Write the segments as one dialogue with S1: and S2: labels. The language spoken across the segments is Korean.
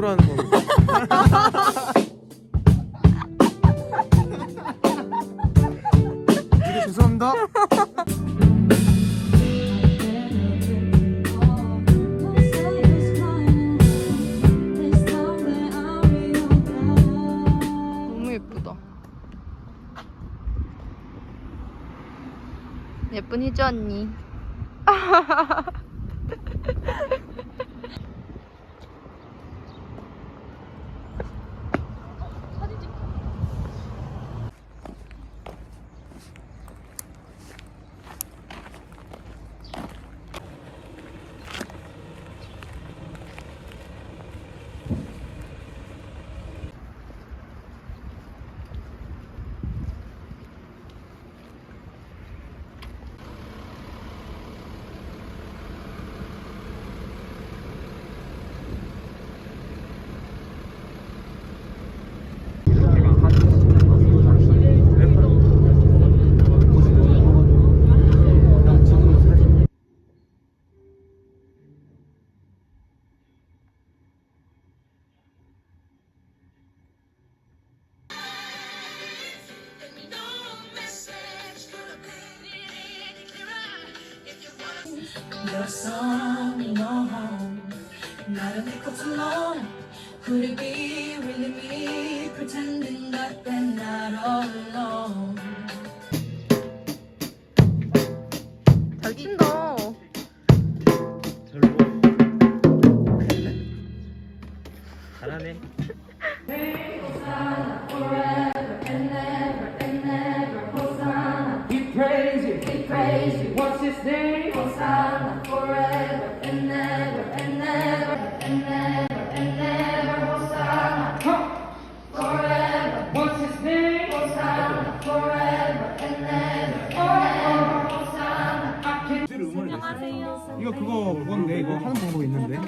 S1: 가무라는 겁니다. 되게 죄송합니다.
S2: 너무 예쁘다. 예쁜 희주 언니.
S3: Your song in your home. Not a nickel too long. Could it be really me pretending that they're not all alone?
S2: 잘 춘다.
S1: 잘하네. 이거 그거 그건데 이거 하는 방법 있는데.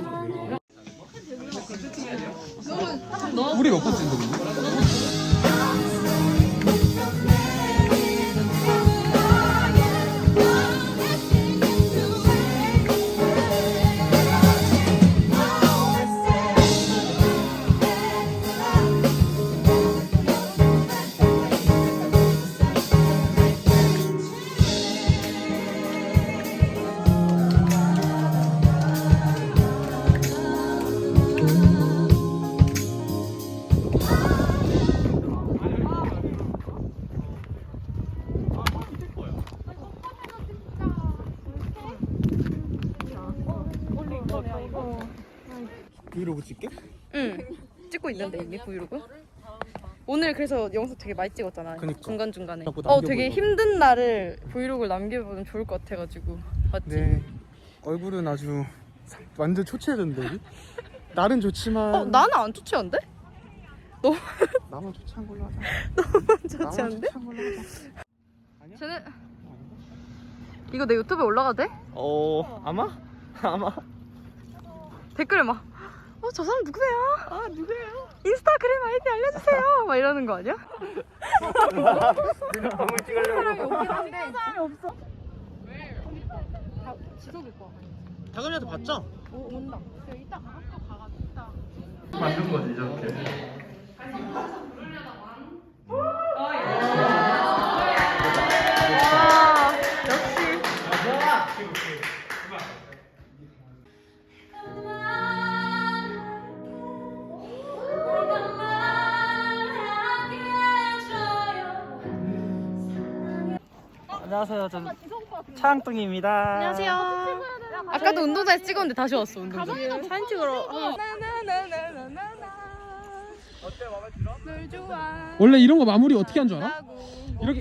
S1: 우리 몇 번째인데 근데? 브이로그 찍게?
S2: 응. 찍고 있는데 이미 브이로그? 오늘 그래서 영상 되게 많이 찍었잖아.
S1: 그니까.
S2: 중간 중간에.
S1: 자꾸
S2: 어 되게
S1: 남겨보려고.
S2: 힘든 날을 브이로그를 남겨보면 좋을 것 같아가지고 맞지?
S1: 네. 얼굴은 아주 완전 초췌해졌는데 우리? 날은 좋지만
S2: 어 나는 안 좋지않은데?
S1: 나만 초췌한 걸로 하자.
S2: 좋지않은데?
S1: 나만 초췌한 걸로 하자. 아니야?
S2: 쟤는 이거 내 유튜브에 올라가도 돼?
S1: 어 아마 아마
S2: 댓글에 막. 어, 저 사람 누구세요? 아, 누구예요? 인스타그램 아이디 알려주세요. 막 이러는 거 아니야?
S1: 방울 찍으려고.
S2: 사람이 없어. 다 지석일 거야.
S1: 다금이한테 봤죠?
S2: 오, 온다. 이따 학교 가가지고 이따.
S1: 만든 거지 이렇게.
S4: 안녕하세요. 전 차양뚱입니다.
S2: 안녕하세요. 아까도 운동장에서 찍었는데 다시 왔어, 운동장. 사진 찍으러.
S1: 어때 마음에 들어?
S2: 널 좋아.
S5: 원래 이런 거 마무리 어떻게 한 줄 알아? 이렇게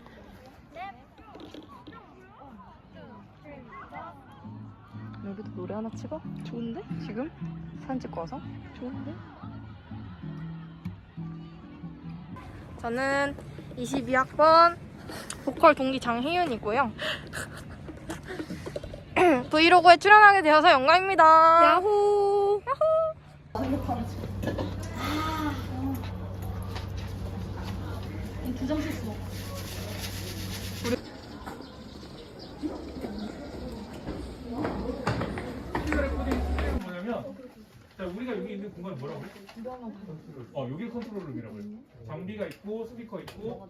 S2: 여기도 노래 하나 찍어? 좋은데? 지금? 사진 찍고 와서? 좋은데? 저는 22학번 보컬 동기 장혜윤이고요. 브이로그에 출연하게 되어서 영광입니다. 야호!
S1: 뭐냐면 자
S6: 우리가 여기 있는 공간 뭐라고 해? 어, 여기 컨트롤 룸이라고 해요. 장비가 있고 스피커 있고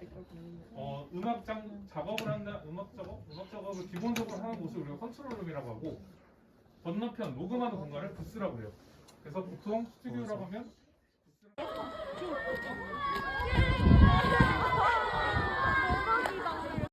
S6: 어, 음악 장 작업을 한다. 음악 작업? 음악 작업을 기본적으로 하는 곳을 우리가 컨트롤 룸이라고 하고 건너편 녹음하는 공간을 부스라고 해요. 그래서 보통 스튜디오라고 하면 부스라-